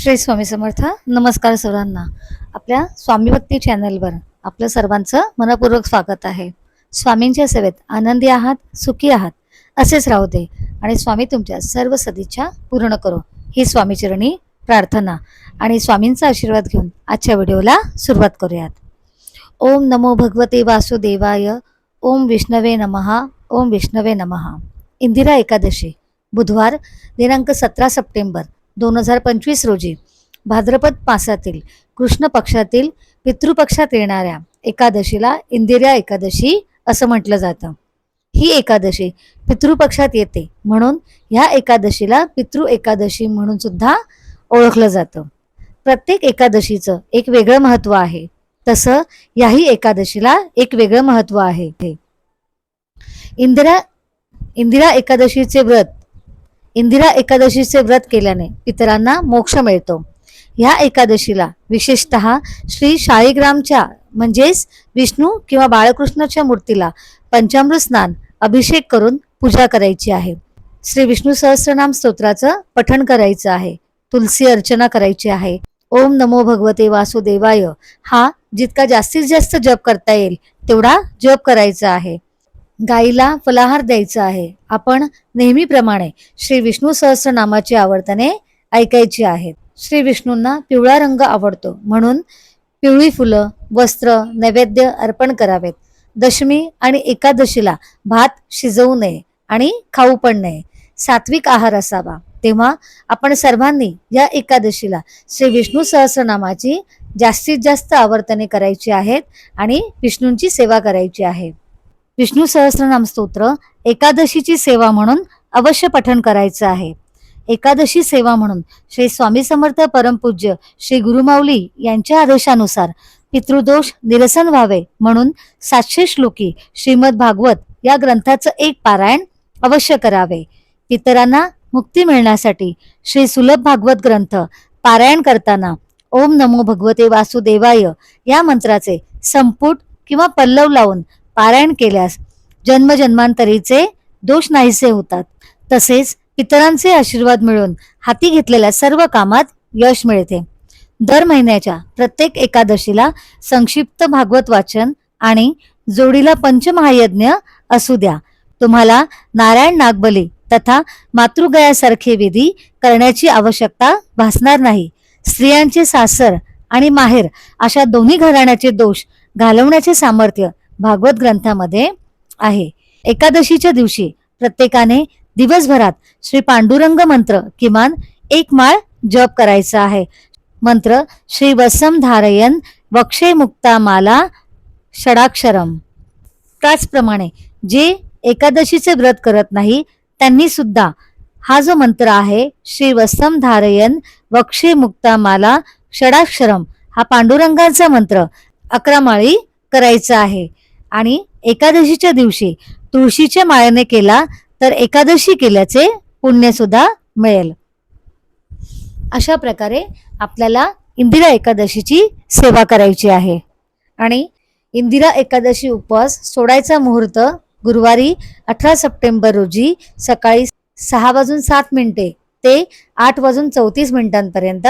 श्री स्वामी समर्थ नमस्कार सर्वांना. आपल्या स्वामी भक्ती चॅनलवर आपलं सर्वांचं मनपूर्वक स्वागत आहे. स्वामींच्या सेवेत आनंदी आहात सुखी आहात असेच राहू दे आणि स्वामी तुमच्या सर्व सदिच्छा पूर्ण करो. ही स्वामीचरणी प्रार्थना आणि स्वामींचा आशीर्वाद घेऊन आजच्या व्हिडिओला सुरुवात करूयात. ओम नमो भगवते वासुदेवाय ओम विष्णवे नमहा ओम विष्णवे नमहा. इंदिरा एकादशी बुधवार दिनांक सतरा सप्टेंबर दोन हजार पंचवीस रोजी भाद्रपद मासातील कृष्ण पक्षातील पितृपक्षात येणाऱ्या एकादशीला इंदिरा एकादशी असं म्हटलं जातं. ही एकादशी पितृपक्षात येते म्हणून ह्या एकादशीला पितृ एकादशी म्हणून सुद्धा ओळखलं जातं. प्रत्येक एकादशीचं एक वेगळं महत्त्व आहे. तसं याही एकादशीला एक वेगळं महत्त्व आहे. इंदिरा इंदिरा एकादशीचे व्रत इंदिरा एकादशीचे व्रत केल्याने पितरांना मोक्ष मिळतो. ह्या एकादशीला विशेषत श्री शाळीग्रामच्या म्हणजेच विष्णू किंवा बाळकृष्णाच्या मूर्तीला पंचामृत स्नान अभिषेक करून पूजा करायची आहे. श्री विष्णू सहस्रनाम स्तोत्राचं पठण करायचं आहे. तुलसी अर्चना करायची आहे. ओम नमो भगवते वासुदेवाय. हा जितका जास्तीत जास्त जप करता येईल तेवढा जप करायचा आहे. गाईला फलाहार द्यायचा आहे. आपण नेहमीप्रमाणे श्री विष्णू सहस्रनामाची आवर्तने ऐकायची आहेत. श्री विष्णूंना पिवळा रंग आवडतो. म्हणून पिवळी फुलं वस्त्र नैवेद्य अर्पण करावेत. दशमी आणि एकादशीला भात शिजवू नये आणि खाऊ पण नये. सात्विक आहार असावा. तेव्हा आपण सर्वांनी या एकादशीला श्री विष्णू सहस्रनामाची जास्तीत जास्त आवर्तने करायची आहेत आणि विष्णूंची सेवा करायची आहे. विष्णू सहस्रनाम स्तोत्र एकादशीची सेवा म्हणून अवश्य पठण करायचं आहे. एकादशी सेवा म्हणून श्री स्वामी समर्थ परमपूज्य श्री गुरुमाऊली यांच्या आदेशानुसार पितृदोष निरसन व्हावे म्हणून सातशे श्लोकी श्रीमद भागवत या ग्रंथाचं एक पारायण अवश्य करावे. पितरांना मुक्ती मिळण्यासाठी श्री सुलभ भागवत ग्रंथ पारायण करताना ओम नमो भगवते वासुदेवाय या मंत्राचे संपुट किंवा पल्लव लावून पारायण केल्यास जन्मजन्मांतरीचे दोष नाहीसे होतात. तसेच इतरांचे आशीर्वाद मिळून हाती घेतलेल्या सर्व कामात यश मिळते. दर महिन्याच्या प्रत्येक एकादशीला संक्षिप्त भागवत वाचन आणि जोडीला पंचमहायज्ञ असू द्या. तुम्हाला नारायण नागबली तथा मातृगयासारखे विधी करण्याची आवश्यकता भासणार नाही. स्त्रियांचे सासर आणि माहेर अशा दोन्ही घराण्याचे दोष घालवण्याचे सामर्थ्य भागवत ग्रंथामध्ये आहे. एकादशीच्या दिवशी प्रत्येकाने दिवसभरात श्री पांडुरंग मंत्र किमान एक माळ जप करायचा आहे. मंत्र श्री वसम धारयन वक्षे मुक्ता माला षडाक्षरम. त्याचप्रमाणे जे एकादशीचे व्रत करत नाही त्यांनी सुद्धा हा जो मंत्र आहे श्री वसम धारयन वक्षे मुक्ता माला षडाक्षरम हा पांडुरंगाचा मंत्र अकरा माळी करायचा आहे. आणि एकादशीच्या दिवशी तुळशीच्या माळ्याने केला तर एकादशी केल्याचे पुण्य सुद्धा मिळेल. अशा प्रकारे आपल्याला इंदिरा एकादशीची सेवा करायची आहे. आणि इंदिरा एकादशी उपवास सोडायचा मुहूर्त गुरुवारी अठरा सप्टेंबर रोजी सकाळी सहा वाजून सात मिनिटे ते आठ वाजून चौतीस मिनिटांपर्यंत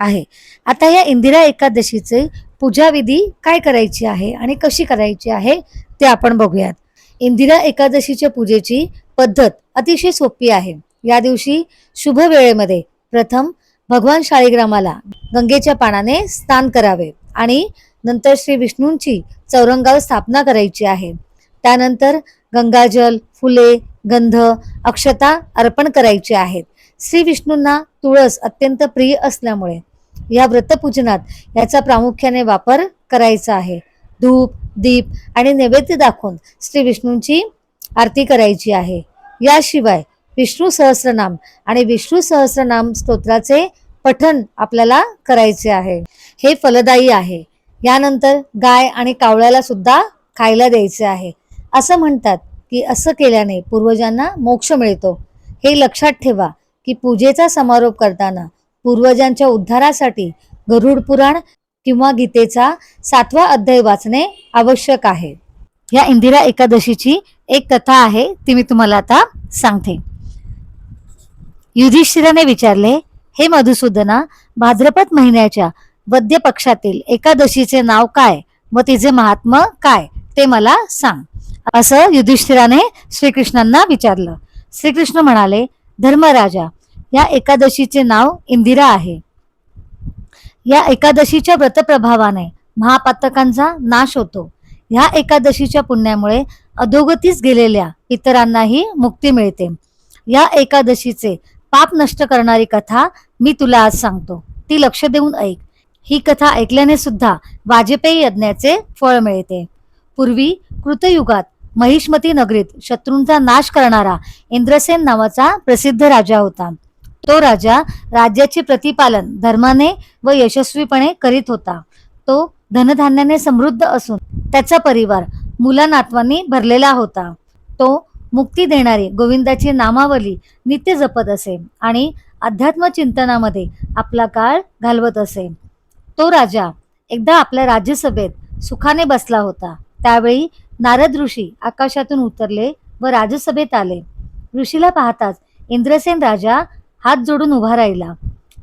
आहे. आता या इंदिरा एकादशीचे पूजाविधी काय करायची आहे आणि कशी करायची आहे ते आपण बघूयात. इंदिरा एकादशीच्या पूजेची पद्धत अतिशय सोपी आहे. या दिवशी शुभ वेळेमध्ये प्रथम भगवान शाळीग्रामाला गंगेच्या पाण्याने स्नान करावे आणि नंतर श्री विष्णूंची चौरंगावर स्थापना करायची आहे. त्यानंतर गंगाजल फुले गंध अक्षता अर्पण करायची आहेत. श्री विष्णूंना तुळस अत्यंत प्रिय असल्यामुळे या व्रतपूजनात याचा प्रामुख्याने वापर करायचा आहे. धूप दीप आणि नैवेद्य दाखवून श्री विष्णूंची आरती करायची आहे. याशिवाय विष्णू सहस्रनाम आणि विष्णू सहस्रनाम स्तोत्राचे पठन आपल्याला करायचे आहे. हे फलदायी आहे. यानंतर गाय आणि कावळ्याला सुद्धा खायला द्यायचे आहे. असं म्हणतात की असं केल्याने पूर्वजांना मोक्ष मिळतो. हे लक्षात ठेवा की पूजेचा समारोप करताना पूर्वजांच्या उद्धारासाठी गरुड पुराण किंवा गीतेचा सातवा अध्याय वाचणे आवश्यक आहे. या इंदिरा एकादशीची एक कथा आहे ती मी तुम्हाला आता सांगते. युधिष्ठिराने विचारले हे मधुसूदना भाद्रपद महिन्याच्या वद्य पक्षातील एकादशीचे नाव काय व तिचे महात्म काय ते मला सांग. असं युधिष्ठिराने श्रीकृष्णांना विचारलं. श्रीकृष्ण म्हणाले धर्मराजा या एकादशीचे नाव इंदिरा आहे. या एकादशीच्या व्रतप्रभावाने महापातकांचा नाश होतो. ह्या एकादशीच्या पुण्यामुळे अधोगतीस गेलेल्या इतरांनाही मुक्ती मिळते. या एकादशीचे पाप नष्ट करणारी कथा मी तुला आज सांगतो. ती लक्ष देऊन ऐक. ही कथा ऐकल्याने सुद्धा वाजपेयी यज्ञाचे फळ मिळते. पूर्वी कृतयुगात महिष्मती नगरीत शत्रूंचा नाश करणारा इंद्रसेन नावाचा प्रसिद्ध राजा होता. तो राजा राज्याचे प्रतिपालन धर्माने व यशस्वीपणे करीत होता. तो धनधान्याने समृद्ध असून त्याचा परिवार मुला नातवांनी भरलेला होता. तो मुक्ती देणारी गोविंदाची नामावली नित्य जपत असे आणि अध्यात्म चिंतनामध्ये आपला काळ घालवत असे. तो राजा एकदा आपल्या राज्यसभेत सुखाने बसला होता. त्यावेळी नारद ऋषी आकाशातून उतरले व राजसभेत आले. ऋषीला पाहताच इंद्रसेन राजा हात जोडून उभा राहिला.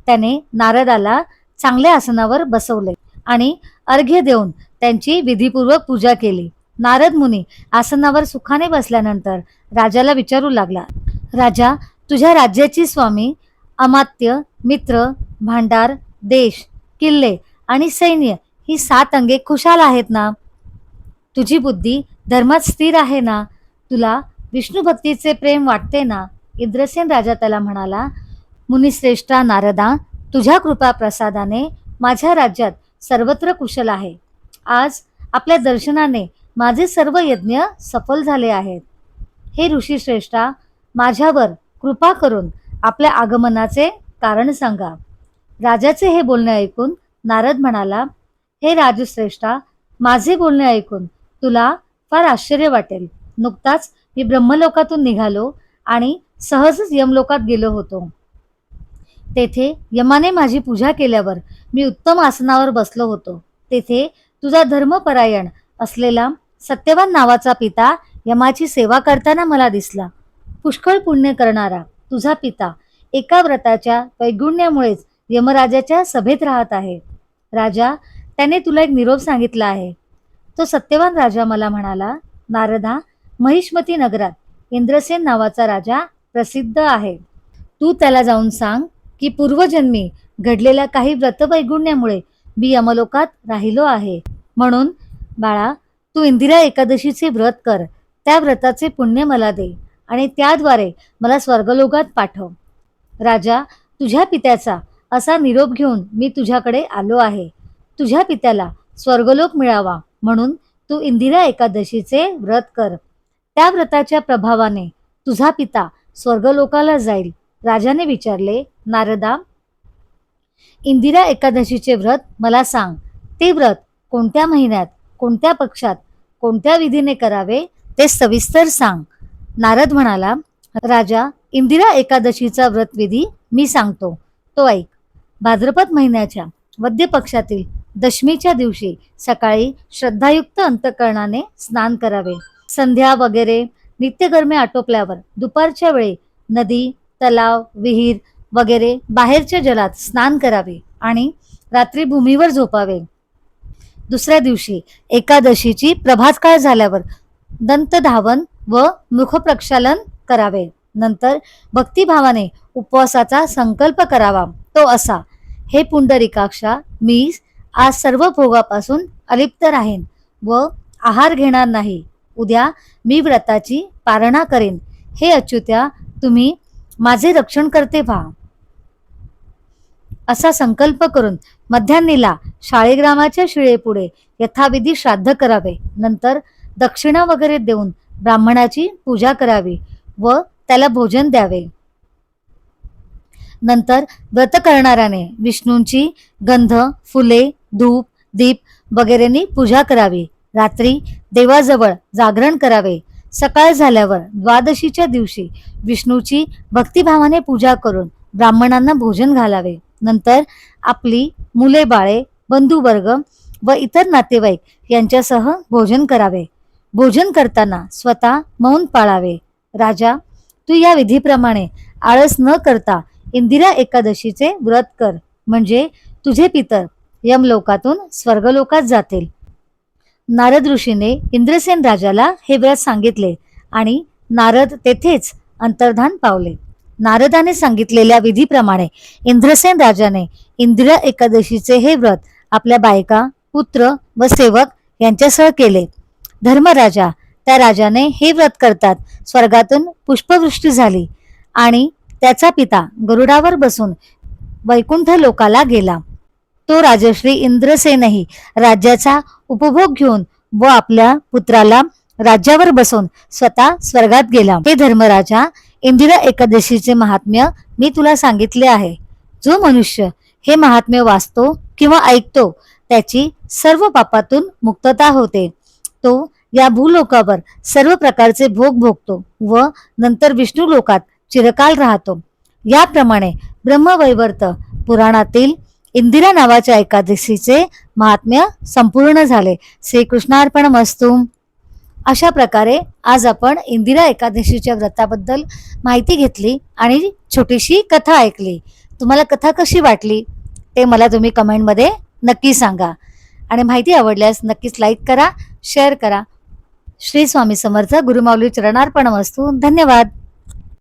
त्याने नारदाला चांगल्या आसनावर बसवले आणि अर्घ्य देऊन त्यांची विधीपूर्वक पूजा केली. नारद मुनी आसनावर सुखाने बसल्यानंतर राजाला विचारू लागला राजा तुझ्या राज्याची स्वामी अमात्य मित्र भांडार देश किल्ले आणि सैन्य ही सात अंगे खुशाल आहेत ना? तुझी बुद्धी धर्मात स्थिर आहे ना? तुला विष्णू भक्तीचे प्रेम वाटते ना? इंद्रसेन राजा त्याला म्हणाला मुनिश्रेष्ठा नारदा तुझ्या कृपा प्रसादाने माझ्या राज्यात सर्वत्र कुशल आहे. आज आपल्या दर्शनाने माझे सर्व यज्ञ सफल झाले आहेत. हे ऋषी श्रेष्ठा माझ्यावर कृपा करून आपल्या आगमनाचे कारण सांगा. राजाचे हे बोलणे ऐकून नारद म्हणाला हे राजश्रेष्ठा माझे बोलणे ऐकून तुला फार आश्चर्य वाटेल. नुकताच मी ब्रह्मलोकातून निघालो आणि सहजच यमलोकात गेलो होतो. तेथे यमाने माझी पूजा केल्यावर मी उत्तम आसनावर बसलो होतो. तेथे तुझा धर्मपरायण असलेला सत्यवान नावाचा पिता यमाची सेवा करताना मला दिसला. पुष्कळ पुण्य करणारा तुझा पिता एका व्रताच्या वैगुण्यामुळेच यमराजाच्या सभेत राहत आहे. राजा त्याने तुला एक निरोप सांगितला आहे. तो सत्यवान राजा मला म्हणाला नारदा महिष्मती नगरात इंद्रसेन नावाचा राजा प्रसिद्ध आहे. तू त्याला जाऊन सांग की पूर्वजन्मी घडलेल्या काही व्रतवैगुण्यामुळे मी यमलोकात राहिलो आहे. म्हणून बाळा तू इंदिरा एकादशीचे व्रत कर. त्या व्रताचे पुण्य मला दे आणि त्याद्वारे मला स्वर्गलोकात पाठव. राजा तुझ्या पित्याचा असा निरोप घेऊन मी तुझ्याकडे आलो आहे. तुझ्या पित्याला स्वर्गलोक मिळावा म्हणून तू इंदिरा एकादशीचे व्रत कर. त्या व्रताच्या प्रभावाने तुझा पिता स्वर्गलोकाला जाईल. राजाने विचारले नारदा इंदिरा एकादशीचे व्रत मला सांग. ते व्रत कोणत्या महिन्यात कोणत्या पक्षात कोणत्या विधीने करावे ते सविस्तर सांग. नारद म्हणाला राजा इंदिरा एकादशीचा व्रत विधी मी सांगतो. तो ऐक. भाद्रपद महिन्याच्या वद्य पक्षातील दशमीच्या दिवशी सकाळी श्रद्धायुक्त अंतकरणाने स्नान करावे. संध्या वगैरे नित्यकर्मे आटोपल्यावर दुपारच्या वेळी नदी तलाव विहीर वगैरे बाहेरच्या जलात स्नान करावे आणि रात्री भूमीवर झोपावे. दुसऱ्या दिवशी एकादशीची प्रभात काळ झाल्यावर दंत धावन व मुखप्रक्षालन करावे. नंतर भक्तिभावाने उपवासाचा संकल्प करावा. तो असा हे पुंडरिकाक्षा मी आज सर्व भोगापासून अलिप्त राहीन व आहार घेणार नाही. उद्या मी व्रताची पारणा करेन. हे अच्युत्या तुम्ही माझे रक्षण करते व्हा असा संकल्प करून मध्यान्नीला शाळेग्रामाच्या शिळेपुढे यथाविधी श्राद्ध करावे. नंतर दक्षिणा वगैरे देऊन ब्राह्मणाची पूजा करावी व त्याला भोजन द्यावे. नंतर व्रत करणाऱ्याने विष्णूंची गंध फुले धूप दीप वगैरेनी पूजा करावी. रात्री देवाजवळ जागरण करावे. सकाळ झाल्यावर द्वादशीच्या दिवशी विष्णूची भक्तिभावाने पूजा करून ब्राह्मणांना भोजन घालावे. नंतर आपली मुले बाळे बंधुवर्ग व इतर नातेवाईक यांच्यासह भोजन करावे. भोजन करताना स्वतः मौन पाळावे. राजा तू या विधीप्रमाणे आळस न करता इंदिरा एकादशीचे व्रत कर. म्हणजे तुझे पितर यमलोकातून स्वर्गलोकात जातील. नारद ऋषीने इंद्रसेन राजाला हे व्रत सांगितले आणि नारद तेथेच अंतर्धान पावले. नारदाने सांगितलेल्या विधीप्रमाणे इंद्रसेन राजाने इंदिरा एकादशीचे हे व्रत आपल्या बायका पुत्र व सेवक यांच्यासह केले. धर्मराजा त्या राजाने हे व्रत करतात. स्वर्गातून पुष्पवृष्टी झाली आणि त्याचा पिता गरुडावर बसून वैकुंठ लोकाला गेला. तो राजश्री इंद्रसेनही राज्याचा उपभोग घेऊन व आपल्या पुत्राला राज्यावर बसून स्वतः स्वर्गात गेला. हे धर्मराजा इंदिरा एकादशीचे महात्म्य मी तुला सांगितले आहे. जो मनुष्य हे महात्म्य वाचतो किंवा ऐकतो त्याची सर्व पापातून मुक्तता होते. तो या भूलोकावर सर्व प्रकारचे भोग भोगतो व नंतर विष्णू लोकात चिरकाल राहतो. याप्रमाणे ब्रह्मवैवर्त पुराणातील इंदिरा नावाच्या एकादशीचे महात्म्य संपूर्ण झाले. श्रीकृष्णार्पण मस्तू अशा प्रकारे आज आपण इंदिरा एकादशीच्या व्रताबद्दल माहिती घेतली आणि छोटीशी कथा ऐकली. तुम्हाला कथा कशी वाटली ते मला तुम्ही कमेंटमध्ये नक्की सांगा. आणि माहिती आवडल्यास नक्कीच लाईक करा शेअर करा. श्री स्वामी समर्थ गुरुमाऊली चरणार्पण वस्तू धन्यवाद.